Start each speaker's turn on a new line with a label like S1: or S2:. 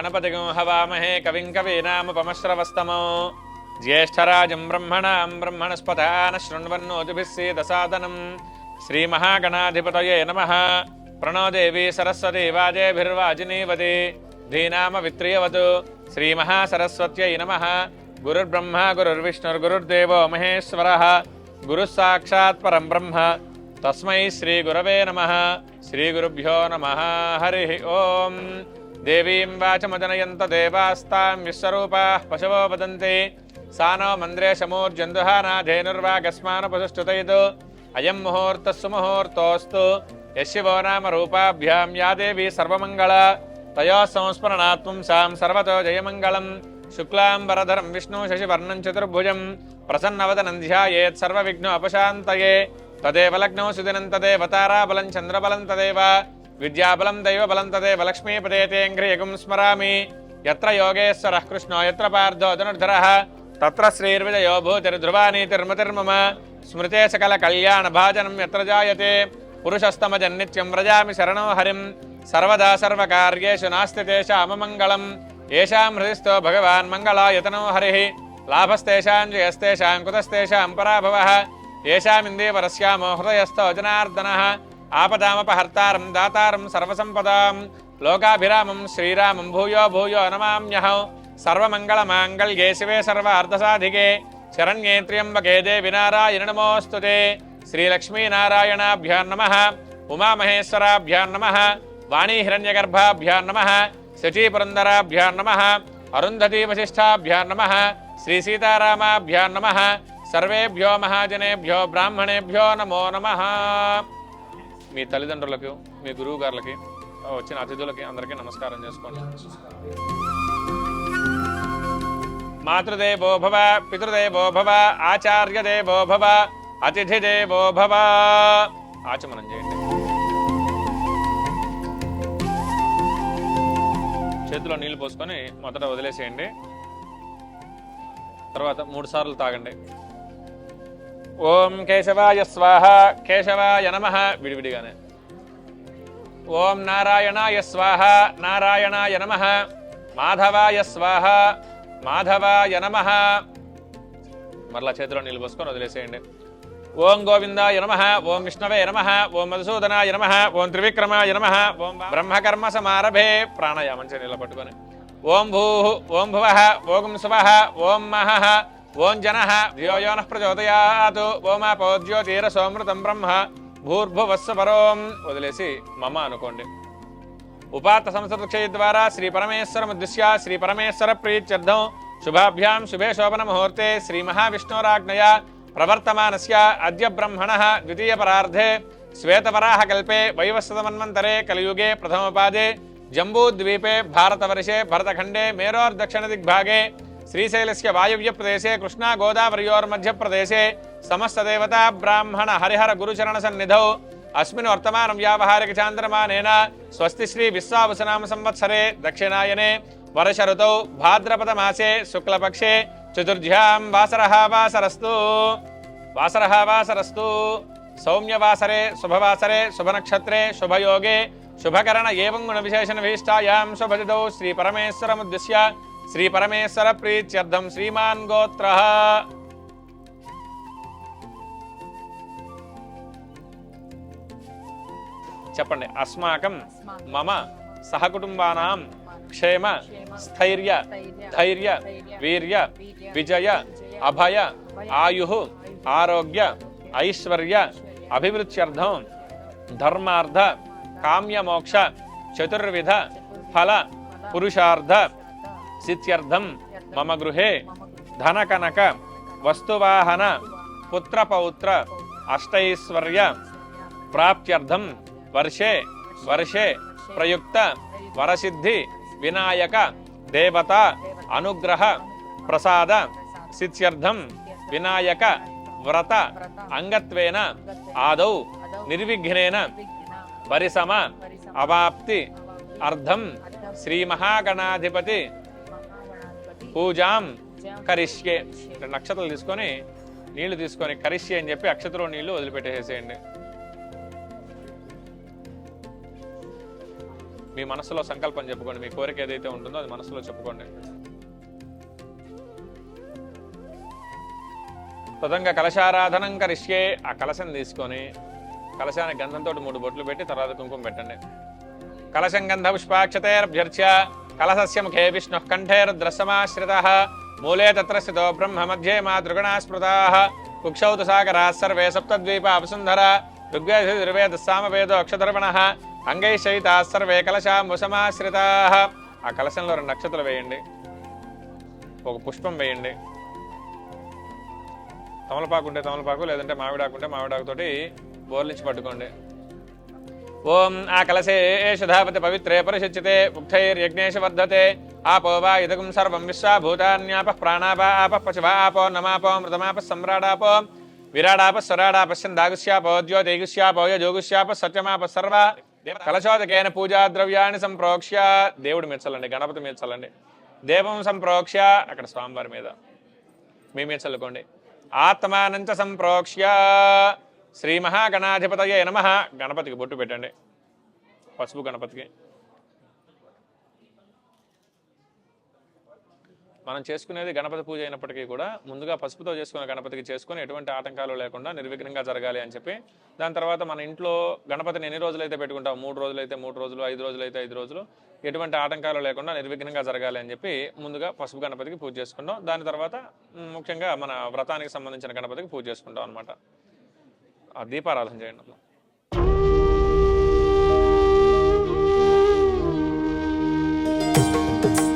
S1: గణపతిగం హవామహే కవిం కవీనాముపమశ్రవస్తమో జ్యేష్ఠరాజం బ్రహ్మణాం బ్రహ్మణస్పతాన శృణ్వన్నోతిభిస్సేదసాదనం శ్రీమహాగణాధిపతయే నమ ప్రణోదేవి సరస్వతి వాజేభిర్వాజినీవతి ధీనామవిత్రియవతు శ్రీమహాసరస్వత్యై నమ గురుర్బ్రహ్మ గురుర్విష్ణుర్గురుర్దేవో మహేశ్వర గురుः పరం బ్రహ్మ తస్మై శ్రీగురవే నమ శ్రీగురుభ్యో నమ హరి ఓం దేవీం వాచమదనయంత దేవాస్తాం విశ్వరూపా పశవో వదంతి. సానో మంద్రే శమూర్జందుహానాధేనుర్వాగస్మానపసుష్టుతయితు అయం ముహూర్తः సుముహూర్తోऽస్తు యశివో నామ రూపాభ్యాం యా దేవీ సర్వమంగళ. తయో సంస్మరణాత్వం సాం సర్వతో జయమంగళం. శుక్లాంబరధరం విష్ణు శశివర్ణం చతుర్భుజం. ప్రసన్నవదనం ధ్యాయేత్ సర్వవిఘ్నో తదేవ లగ్నో సుదినం తదేవ తారాబలం చంద్రబలం తదేవ. విద్యాబలం దైవబలం తదేవ లక్ష్మీపదే పదేతేంగ్రియగం స్మరామి. ఎత్ర యోగేశ్వర కృష్ణో ఎత్ర పార్థో ధనుర్ధర. తత్ర శ్రీర్విజయో భూతిర్ధ్రువానీతిర్మతిర్మమ స్మృతే సకల కళ్యాణ భాజనం ఎత్ర జాయతే. పురుషస్తమజన్నిత్యం వ్రజామి శరణో హరిం. సర్వదా సర్వకార్యేషు నాస్తి తేషామమంగళం ఏషాం హృదిస్థో భగవాన్ మంగళాయతనో హరి. లాభస్తేషాం జయస్తేషాం కుతస్తేషాం పరాభవ. ఏషామిందీవరస్యామో హృదయస్థో జనార్దన. ఆపదామపహర్తారం దాతారం సర్వసంపదాం. లోకాభిరామం శ్రీరామం భూయో భూయో నమామ్యహం. సర్వమంగళమాంగళ్యే శివే సర్వ అర్ధసాధికే శరణ్యేత్ర్యంబకే దేవి నారాయణ నమోస్తుతే శ్రీలక్ష్మీనారాయణాభ్యాం నమ. ఉమామహేశ్వరాభ్యాం నమ. వాణీ హిరణ్యగర్భాభ్యాం నమ. శచీపురందరాభ్యాం నమ. అరుంధతీ వశిష్టాభ్యాం నమ. శ్రీ సీతారామాభ్యాం నమ. సర్వేభ్యో మహాజనేభ్యో బ్రాహ్మణేభ్యో నమో నమ. మీ తల్లిదండ్రులకు మీ గురువు గారులకి వచ్చిన అతిథులకి అందరికీ నమస్కారం చేసుకోండి. మాతృదే భవ పితృదే భవ ఆచార్యదే భవ అతిథిదే భవ ఆచమనం చేయండి. చేతిలో నీళ్ళు పోసుకొని మొదట వదిలేసేయండి. తర్వాత మూడు సార్లు తాగండి. ఓం కేశవాయ స్వాహ కేశవాయ నమ విడివిడిగానే. ఓం నారాయణాయ స్వాహ నారాయణాయ నమ మాధవాయ స్వాహ మాధవాయ నమ. మరలా చేతిలో నీళ్ళు పోసుకొని వదిలేసేయండి. ఓం గోవిందాయ నమ ఓం విష్ణవే నమ ఓం మధుసూదనాయ నమ ఓం త్రివిక్రమాయ నమ ఓం బ్రహ్మకర్మ సమారభే ప్రాణాయామం చే నీళ్ళ పట్టుకొని. ఓం భూ ఓం భువ ఓం శువ ఓం మహ. ఓం జన ధియోయోన ప్రచోదయాత్ ఓమాపోజ్యోతిర సోమృతం బ్రహ్మ భూర్భువస్స పరోం వదిలేసి మమ అనుకోండి. ఉపాత్త సంస్కృత క్షయ ద్వారా శ్రీ పరమేశ్వరం ఉద్దిశ్య శ్రీ పరమేశ్వర ప్రీత్యర్థం. శుభాభ్యాం శుభే శోభన ముహూర్తే శ్రీ మహావిష్ణోరాజ్ఞయ ప్రవర్తమానస్య అద్య బ్రహ్మణ ద్వితీయ పరార్ధే. శ్వేతవరాహ కల్పే వైవస్వతమన్వంతరే కలియుగే ప్రథమపాదే. జంబూద్వీపే భారతవర్షే భరతఖండే మేరోర్దక్షిణ దిగ్భాగే. శ్రీశైలస్య వాయువ్య ప్రదేశే కృష్ణా గోదావరియోర్మధ్య ప్రదేశే సమస్త దేవతా బ్రాహ్మణ హరిహర గురుచరణ సన్నిధౌ. అస్మిన్ వర్తమానం వ్యావహారిక చాంద్రమానేన స్వస్తి శ్రీ విశ్వావసనామ సంవత్సరే దక్షిణాయనే వర్ష ఋతౌ భాద్రపద మాసే శుక్లపక్షే చతుర్ధ్యాం వాసరః వాసరస్తు వాసరః వాసరస్తు సౌమ్యవాసరే శుభవాసరే శుభనక్షత్రే శుభయోగే శుభకరణ ఏం గుణ విశేషణ విశిష్టాయాం శుభజదౌ శ్రీ పరమేశ్వరముద్దిశ్య. శ్రీ పరమేశ్వర ప్రీత్యర్థం శ్రీమాన్ గోత్ర. చెప్పండి అస్మాకం మమ సహకుటుంబానాం క్షేమ స్థైర్య ధైర్య వీర్య విజయ అభయ ఆయు ఆరోగ్య ఐశ్వర్య అభివృద్ధ్యర్థం ధర్మార్థ కామ్యమోక్ష చతుర్విధ ఫల పురుషార్థ సిత్యర్థం మమ గృహే ధనకనక వస్తువాహన పుత్రపౌత్ర అష్టైశ్వర్య ప్రాప్త్యర్థం వర్షే వర్షే ప్రయుక్త వరసిద్ధి వినాయక దేవత అనుగ్రహ ప్రసాద సిత్యర్థం వినాయక వ్రత అంగత్వేన ఆదౌ నిర్విఘ్నేన పరిసమ అవాప్తి. అర్థం. శ్రీ మహాగణాధిపతి పూజాం కరిష్యే. నక్షత్రాలు తీసుకొని నీళ్ళు తీసుకొని కరిష్యే అని చెప్పి అక్షతలో నీళ్ళు వదిలిపెట్టేసేయండి. మీ మనసులో సంకల్పం చెప్పుకోండి. మీ కోరిక ఏదైతే ఉంటుందో అది మనసులో చెప్పుకోండి. తదంగా కలశారాధనం కరిష్యే. ఆ కలశం తీసుకొని కలశానికి గంధంతో మూడు బొట్లు పెట్టి తర్వాత కుంకుమ పెట్టండి. కలశం గంధ పుష్పాక్షతేరభ్యర్చ్య కలశస్య ముఖే విష్ణు కంఠేరుద్రసమాశ్రిత మూలే తత్ర స్థితో బ్రహ్మ మధ్యే మా త్రిగుణాస్మృతా కుక్షౌతు కుక్షౌ సర్వే సప్తద్వీప అపసుంధర ఋగ్వేద సామవేదో అక్షధర్మణ అంగై శయితా సర్వే ఆ కలశంలో రెండు నక్షత్రాలు వేయండి. ఒక పుష్పం వేయండి. తమలపాకు ఉంటే తమలపాకు లేదంటే మామిడాకు ఉంటే మామిడాకుతోటి బోర్లించి పట్టుకోండి. ఓం ఆ కలశే శుధాపతి పవిత్రే పరిశుచ్యతే ఉక్తైర్యజ్ఞేశవర్ధతే ఆపో వా ఇదగం సర్వం విశ్వా భూతాన్యాప ప్రాణాప ఆప పశువ ఆపో నమాపో మృతమాప సమ్రాడాపో విరాడాప స్వరాడాప సందాగుష్యాపో ద్యోతైగుష్యాపో యజోగుష్యాప సత్యమాప సర్వ కలశోదకేన పూజా ద్రవ్యాన్ని సంప్రోక్ష్య దేవుడు మెచ్చలండి గణపతి మెచ్చలండి దేవం సంప్రోక్ష్య అక్కడ స్వామివారి మీద మీ మెచ్చలుకోండి ఆత్మానంచ సంప్రోక్ష్య. శ్రీ మహాగణాధిపతయ నమ. గణపతికి బొట్టు పెట్టండి. పసుపు గణపతికి. మనం చేసుకునేది గణపతి పూజ అయినప్పటికీ కూడా ముందుగా పసుపుతో చేసుకున్న గణపతికి చేసుకుని ఎటువంటి ఆటంకాలు లేకుండా నిర్విఘ్నంగా జరగాలి అని చెప్పి దాని తర్వాత మన ఇంట్లో గణపతిని ఎన్ని రోజులైతే పెట్టుకుంటాం? మూడు రోజులైతే మూడు రోజులు ఐదు రోజులైతే ఐదు రోజులు ఎటువంటి ఆటంకాలు లేకుండా నిర్విఘ్నంగా జరగాలి అని చెప్పి ముందుగా పసుపు గణపతికి పూజ చేసుకుంటాం. దాని తర్వాత ముఖ్యంగా మన వ్రతానికి సంబంధించిన గణపతికి పూజ చేసుకుంటాం అనమాట ఆ దీపారాధన చేయండి అట్లా thank you